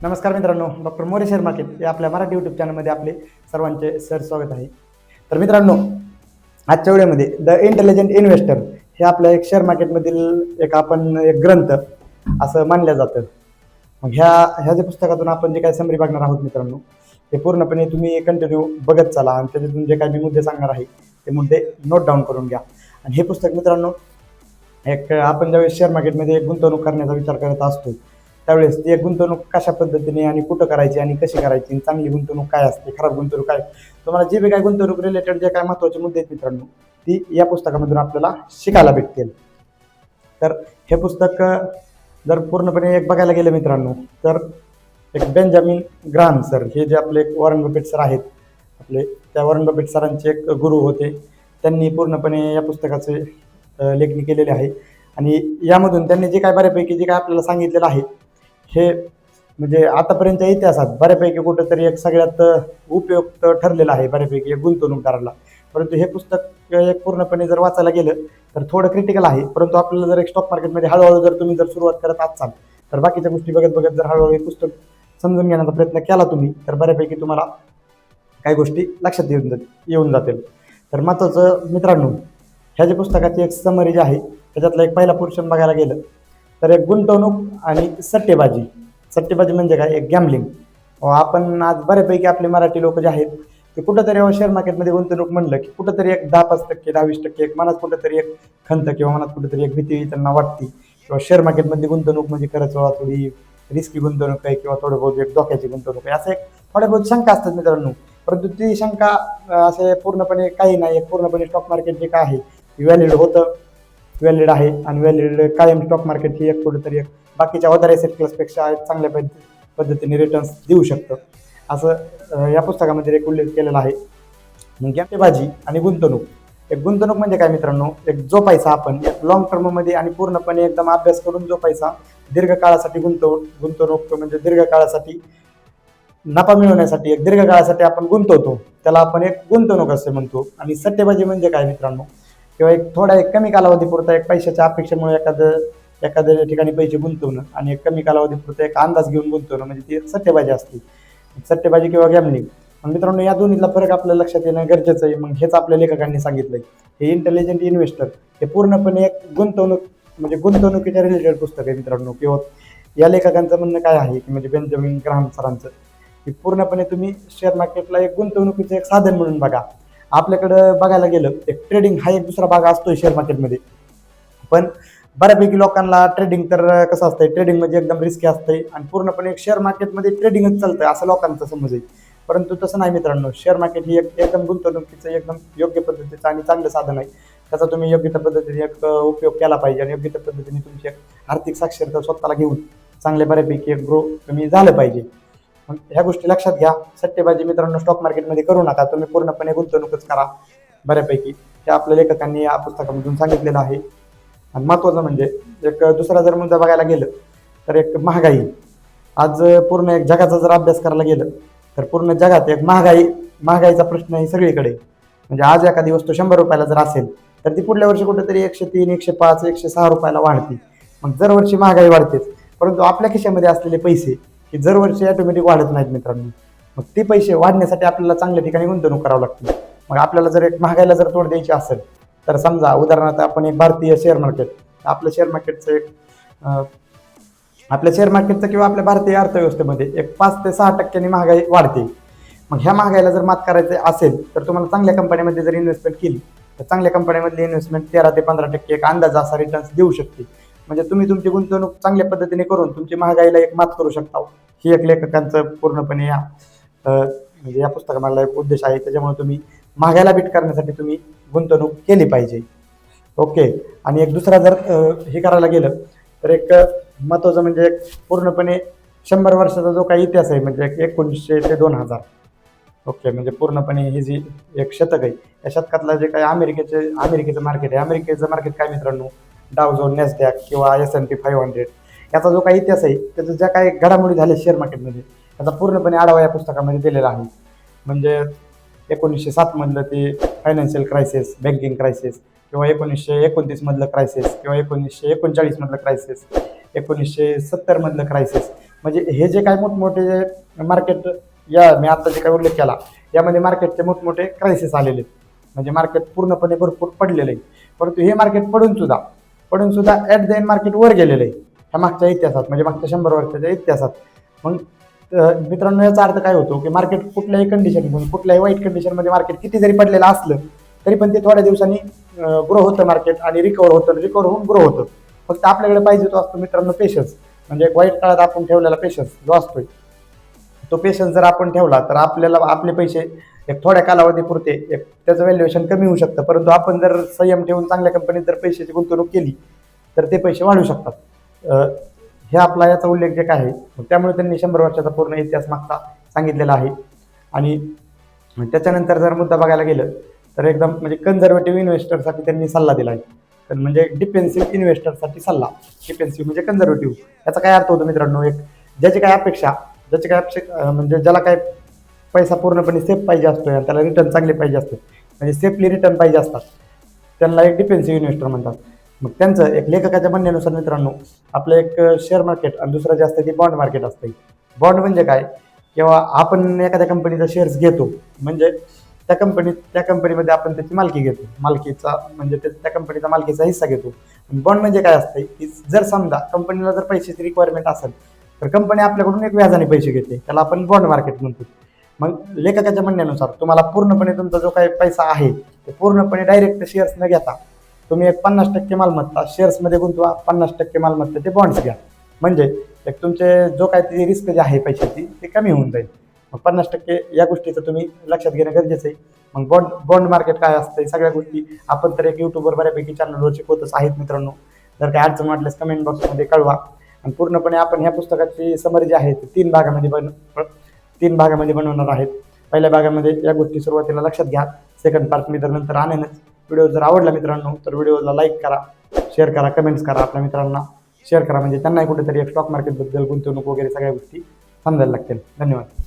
नमस्कार मित्रांनो doctor More share market या आपल्या मराठी यूट्यूब चॅनलमध्ये आपले सर्वांचे सर स्वागत आहे. तर मित्रांनो आजच्या व्हिडिओमध्ये द इंटेलिजंट इन्व्हेस्टर हे आपल्या एक शेअर मार्केटमधील एक आपण एक ग्रंथ असं मानलं जातं. मग ह्या ह्या जे पुस्तकातून आपण जे काही समरी बघणार आहोत मित्रांनो ते पूर्णपणे तुम्ही कंटिन्यू बघत चाला आणि त्याच्यातून जे काही मी मुद्दे सांगणार आहे ते मुद्दे नोट डाऊन करून घ्या. आणि हे पुस्तक मित्रांनो एक आपण ज्यावेळेस शेअर मार्केटमध्ये एक गुंतवणूक करण्याचा विचार करत असतो त्यावेळेस ती एक गुंतवणूक कशा पद्धतीने आणि कुठं करायची आणि कशी करायची आणि चांगली गुंतवणूक काय असते खराब गुंतवणूक काय? तुम्हाला जे बी काय गुंतवणूक रिलेटेड जे काय महत्त्वाचे मुद्दे आहेत मित्रांनो ती या पुस्तकामधून आपल्याला शिकायला भेटतील. तर हे पुस्तक जर पूर्णपणे एक बघायला गेलं मित्रांनो तर एक बेंजामिन ग्राम सर हे जे आपले वॉरन बफेट सर आहेत आपले त्या वॉरन बफेट सरांचे एक गुरु होते. त्यांनी पूर्णपणे या पुस्तकाचे लेखणी केलेली आहे. आणि यामधून त्यांनी जे काय बऱ्यापैकी जे काय आपल्याला सांगितलेलं आहे हे म्हणजे आतापर्यंतच्या इतिहासात बऱ्यापैकी कुठंतरी एक सगळ्यात उपयुक्त ठरलेलं आहे बऱ्यापैकी एक गुंतवणूकदाराला. परंतु हे पुस्तक एक पूर्णपणे जर वाचायला गेलं तर थोडं क्रिटिकल आहे. परंतु आपल्याला जर एक स्टॉक मार्केटमध्ये हळूहळू जर तुम्ही जर सुरुवात करत असाल तर बाकीच्या गोष्टी बघत बघत जर हळूहळू हे पुस्तक समजून घेण्याचा प्रयत्न केला तुम्ही तर बऱ्यापैकी तुम्हाला काही गोष्टी लक्षात येऊन जात येऊन जातील. तर महत्त्वाचं मित्रांनो ह्या जे पुस्तकाची एक समरी जी आहे त्याच्यातला एक पहिला पोर्शन बघायला गेलं तर एक गुंतवणूक आणि सट्टेबाजी. सट्टेबाजी म्हणजे काय? एक गॅमलिंग आपण आज बऱ्यापैकी आपले मराठी लोक जे आहेत ते कुठंतरी शेअर मार्केटमध्ये गुंतवणूक म्हणलं की कुठंतरी एक दहा पाच टक्के दहा वीस टक्के एक मनात कुठंतरी एक खंत किंवा मनात कुठंतरी एक भीती त्यांना वाटते. किंवा शेअर मार्केटमध्ये गुंतवणूक म्हणजे खरंच थोडी रिस्की गुंतवणूक आहे किंवा थोडं बहुत एक धोक्याची गुंतवणूक आहे. असं एक थोड्या बहुत शंका असतात मित्रांनो. परंतु ती शंका असे पूर्णपणे काही नाही. एक पूर्णपणे स्टॉक मार्केट जे काय आहे व्हॅलिड होतं व्हॅलिड आहे आणि व्हॅलिड कायम स्टॉक मार्केट ही एक कुठेतरी एक बाकीच्या अदर एसेट क्लासपेक्षा एक चांगल्या पद्ध पद्धतीने रिटर्न्स देऊ शकतं. असं या पुस्तकामध्ये एक उल्लेख केलेला आहे. मग गॅमटेबाजी आणि गुंतवणूक. एक गुंतवणूक म्हणजे काय मित्रांनो? एक जो पैसा आपण एक लॉंग टर्ममध्ये आणि पूर्णपणे एकदम अभ्यास करून जो पैसा दीर्घकाळासाठी गुंतव गुंतवणूक म्हणजे दीर्घकाळासाठी नफा मिळवण्यासाठी एक दीर्घकाळासाठी आपण गुंतवतो त्याला आपण एक गुंतवणूक असे म्हणतो. आणि सट्टेबाजी म्हणजे काय मित्रांनो? किंवा एक थोडा एक कमी कालावधीपुरता एक पैशाच्या अपेक्षेमुळे एखादं एखाद्या ठिकाणी पैसे गुंतवणं आणि एक कमी कालावधीपुरता एक अंदाज घेऊन गुंतवणं म्हणजे ती सट्टेबाजी असते. सट्टेबाजी किंवा गॅमलिंग मग मित्रांनो या दोन्हीतला फरक आपल्या लक्षात येणं गरजेचं आहे. मग हेच आपल्या लेखकांनी सांगितलंय. हे इंटेलिजंट इन्व्हेस्टर हे पूर्णपणे एक गुंतवणूक म्हणजे गुंतवणुकीच्या रिलेटेड पुस्तक आहे मित्रांनो. किंवा या लेखकांचं म्हणणं काय आहे की म्हणजे बेंजामिन ग्राहम सरांचं की पूर्णपणे तुम्ही शेअर मार्केटला एक गुंतवणुकीचं एक साधन म्हणून बघा. आपल्याकडं बघायला गेलं एक ट्रेडिंग हा एक दुसरा भाग असतोय शेअर मार्केटमध्ये पण बऱ्यापैकी लोकांना ट्रेडिंग तर कसं असतंय ट्रेडिंग म्हणजे एकदम रिस्की असतंय आणि पूर्णपणे शेअर मार्केटमध्ये ट्रेडिंगच चालतंय असं लोकांचा समज आहे. परंतु तसं नाही मित्रांनो शेअर मार्केट ही एक एकदम गुंतवणुकीचं एकदम योग्य पद्धतीचं आणि चांगलं साधन आहे. त्याचा तुम्ही योग्य त्या पद्धतीने एक उपयोग केला पाहिजे आणि योग्य त्या पद्धतीने तुमची एक आर्थिक साक्षरता स्वतःला घेऊन चांगल्या बऱ्यापैकी एक ग्रो तुम्ही झालं पाहिजे. ह्या गोष्टी लक्षात घ्या. सट्टेबाजी मित्रांनो स्टॉक मार्केटमध्ये करू नका. तुम्ही पूर्णपणे गुंतवणूकच करा. बऱ्यापैकी. हे आपल्या लेखकांनी या पुस्तकामधून सांगितलेलं आहे. आणि महत्त्वाचं म्हणजे एक दुसरा जर मुद्दा बघायला गेलं तर एक महागाई. आज पूर्ण एक जगाचा जर अभ्यास करायला गेलं तर पूर्ण जगात एक महागाई महागाईचा प्रश्न आहे सगळीकडे. म्हणजे आज एखादी वस्तू शंभर रुपयाला जर असेल तर ती पुढल्या वर्षी कुठेतरी एकशे तीन एकशे पाच एकशे सहा रुपयाला वाढते. मग दरवर्षी महागाई वाढतेच. परंतु आपल्या खिशामध्ये असलेले पैसे हे दरवर्षी ऑटोमॅटिक वाढत नाहीत मित्रांनो. मग ते पैसे वाढण्यासाठी आपल्याला चांगल्या ठिकाणी गुंतवणूक करावं लागते. मग आपल्याला जर एक महागाईला जर तोड द्यायची असेल तर समजा उदाहरणार्थ आपण एक भारतीय शेअर मार्केट आपलं शेअर मार्केटचं एक आपल्या शेअर मार्केटचं किंवा आपल्या भारतीय अर्थव्यवस्थेमध्ये एक पाच ते सहा टक्क्यांनी महागाई वाढते. मग ह्या महागाईला जर मात करायचं असेल तर तुम्हाला चांगल्या कंपनीमध्ये जर इन्व्हेस्टमेंट केली तर चांगल्या कंपन्यांमधली इन्व्हेस्टमेंट तेरा ते पंधरा टक्के एक अंदाज असा रिटर्न्स देऊ शकते. म्हणजे तुम्ही तुमची गुंतवणूक चांगल्या पद्धतीने करून तुमची महागाईला एक मात करू शकता. ही एक लेखकांचं पूर्णपणे या म्हणजे या पुस्तकामधला एक उद्देश आहे. त्याच्यामुळे तुम्ही महागाईला बीट करण्यासाठी तुम्ही गुंतवणूक केली पाहिजे. ओके. आणि एक दुसरा जर हे करायला गेलं तर एक महत्त्वाचं म्हणजे एक पूर्णपणे शंभर वर्षाचा जो काही इतिहास आहे म्हणजे एकोणीसशे ते दोन हजार. ओके. म्हणजे पूर्णपणे ही जी एक शतक आहे या शतकातला जे काही अमेरिकेचे अमेरिकेचं मार्केट आहे. अमेरिकेचं मार्केट काय मित्रांनो? डाव झोन नॅसडॅक किंवा S N P five hundred याचा जो काही इतिहास आहे त्याचं ज्या काही घडामोडी झाल्या शेअर मार्केटमध्ये त्याचा पूर्णपणे आढावा या पुस्तकामध्ये दिलेला आहे. म्हणजे एकोणीसशे सातमधलं ते फायनान्शियल क्रायसिस बँकिंग क्रायसिस किंवा एकोणीसशे एकोणतीसमधलं क्रायसिस किंवा एकोणीसशे एकोणचाळीसमधलं क्रायसिस एकोणीसशे सत्तरमधलं क्रायसिस म्हणजे हे जे काय मोठमोठे जे मार्केट या मी आत्ता जे काही उल्लेख केला यामध्ये मार्केटचे मोठमोठे क्रायसिस आलेले आहेत. म्हणजे मार्केट पूर्णपणे भरपूर पडलेलं आहे परंतु हे मार्केट पडून सुद्धा पडून सुद्धा ॲट द एन मार्केट वर गेलेलं आहे. ह्या मागच्या इतिहासात म्हणजे मागच्या शंभर वर्षाच्या इतिहासात. मग मित्रांनो याचा अर्थ काय होतो की मार्केट कुठल्याही कंडिशन कुठल्याही वाईट कंडिशनमध्ये मार्केट किती जरी पडलेलं असलं तरी पण ते थोड्या दिवसांनी ग्रो होतं मार्केट आणि रिकवर होतं रिकवर होऊन ग्रो होतं. फक्त आपल्याकडे पाहिजे तो असतो मित्रांनो पेशन्स म्हणजे एक वाईट काळात आपण ठेवलेला पेशन्स जो असतोय. तो पेशन्स जर आपण ठेवला तर आपल्याला आपले पैसे एक थोड्या कालावधीपुरते एक त्याचं व्हॅल्युएशन कमी होऊ शकतं. परंतु आपण जर संयम ठेवून चांगल्या कंपनीत जर पैशाची गुंतवणूक केली तर ते पैसे वाढू शकतात. हे आपला याचा उल्लेख जे काय आहे. मग त्यामुळे त्यांनी शंभर वर्षाचा पूर्ण इतिहास मागचा सांगितलेला आहे. आणि त्याच्यानंतर जर मुद्दा बघायला गेलं तर एकदम म्हणजे कन्झर्वेटिव्ह इन्व्हेस्टरसाठी त्यांनी सल्ला दिला आहे. तर म्हणजे डिफेन्सिव्ह इन्व्हेस्टरसाठी सल्ला. डिफेन्सिव्ह म्हणजे कन्झर्वेटिव्ह याचा काय अर्थ होतो मित्रांनो? एक ज्याची काय अपेक्षा ज्याचे काय अपेक्षा म्हणजे ज्याला काय पैसा पूर्णपणे सेफ पाहिजे असतो आणि त्याला रिटर्न चांगले पाहिजे असते म्हणजे सेफली रिटर्न पाहिजे असतात. त्यांना एक डिफेन्सिव्ह इन्व्हेस्टर म्हणतात. मग त्यांचं एक लेखकाच्या म्हणण्यानुसार मित्रांनो आपलं एक शेअर मार्केट आणि दुसरं जे असतं ते बॉन्ड मार्केट असतं. बॉन्ड म्हणजे काय? किंवा आपण एखाद्या कंपनीचा शेअर्स घेतो म्हणजे त्या कंपनीत त्या कंपनीमध्ये आपण त्याची मालकी घेतो. मालकीचा म्हणजे ते- त्या कंपनीचा मालकीचा हिस्सा घेतो. बॉन्ड म्हणजे काय असतं की जर समजा कंपनीला जर पैशाची रिक्वायरमेंट असेल तर कंपनी आपल्याकडून एक व्याजाने पैसे घेते. त्याला आपण बॉन्ड मार्केट म्हणतो. मग लेखकाच्या म्हणण्यानुसार तुम्हाला पूर्णपणे तुमचा जो काही पैसा आहे ते पूर्णपणे डायरेक्ट शेअर्स न घेता तुम्ही एक पन्नास टक्के मालमत्ता शेअर्समध्ये गुंतवा पन्नास टक्के मालमत्ता ते बॉन्ड्स घ्या. म्हणजे एक तुमचे जो काय ती रिस्क जी आहे पैशाची ते कमी होऊन जाईल. मग पन्नास टक्के या गोष्टीचं तुम्ही लक्षात घेणं गरजेचं आहे. मग बॉन्ड बॉन्ड मार्केट काय असतं सगळ्या गोष्टी आपण तर एक युट्यूबवर बऱ्यापैकी चॅनलवर शिकवतच आहेत मित्रांनो. जर काय अडचण वाटल्यास कमेंट बॉक्समध्ये कळवा. आणि पूर्णपणे आपण ह्या पुस्तकाची समरी जी आहे ती तीन भागामध्ये बन तीन भागामध्ये बनवणार आहेत. पहिल्या भागामध्ये या गोष्टी सुरुवातीला लक्षात घ्या. सेकंड पार्ट मी तर नंतर आणेनच. व्हिडिओ जर आवडला मित्रांनो तर व्हिडिओला लाईक करा शेअर करा कमेंट्स करा आपल्या मित्रांना. शेअर करा म्हणजे त्यांनाही कुठेतरी स्टॉक मार्केटबद्दल गुंतवणूक वगैरे सगळ्या गोष्टी समजायला लागतील. धन्यवाद.